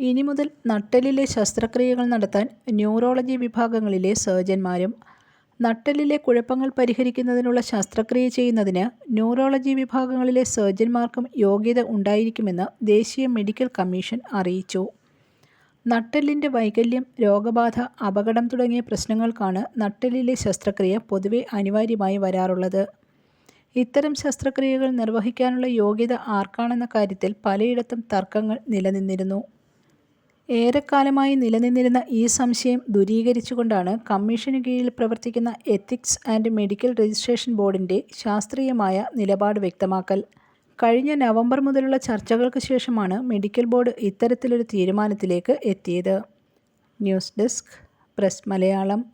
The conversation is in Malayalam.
ഇനി മുതൽ നട്ടലിലെ ശസ്ത്രക്രിയകൾ നടത്താൻ ന്യൂറോളജി വിഭാഗങ്ങളിലെ സർജന്മാരും നട്ടലിലെ കുഴപ്പങ്ങൾ പരിഹരിക്കുന്നതിനുള്ള ശസ്ത്രക്രിയ ചെയ്യുന്നതിന് ന്യൂറോളജി വിഭാഗങ്ങളിലെ സർജന്മാർക്കും യോഗ്യത ഉണ്ടായിരിക്കുമെന്ന് ദേശീയ മെഡിക്കൽ കമ്മീഷൻ അറിയിച്ചു. നട്ടലിന്റെ വൈകല്യം, രോഗബാധ, അപകടം തുടങ്ങിയ പ്രശ്നങ്ങൾക്കാണ് നട്ടലിലെ ശസ്ത്രക്രിയ പൊതുവെ അനിവാര്യമായി വരാറുള്ളത്. ഇത്തരം ശസ്ത്രക്രിയകൾ നിർവഹിക്കാനുള്ള യോഗ്യത ആർക്കാണെന്ന കാര്യത്തിൽ പലയിടത്തും തർക്കങ്ങൾ നിലനിന്നിരുന്നു. ഏറെക്കാലമായി നിലനിന്നിരുന്ന ഈ സംശയം ദൂരീകരിച്ചുകൊണ്ടാണ് കമ്മീഷനു കീഴിൽ പ്രവർത്തിക്കുന്ന എത്തിക്സ് ആൻഡ് മെഡിക്കൽ രജിസ്ട്രേഷൻ ബോർഡിന്റെ ശാസ്ത്രീയമായ നിലപാട് വ്യക്തമാക്കൽ. കഴിഞ്ഞ നവംബർ മുതലുള്ള ചർച്ചകൾക്ക് ശേഷമാണ് മെഡിക്കൽ ബോർഡ് ഇത്തരത്തിലൊരു തീരുമാനത്തിലേക്ക് എത്തിയത്. News desk press Malayalam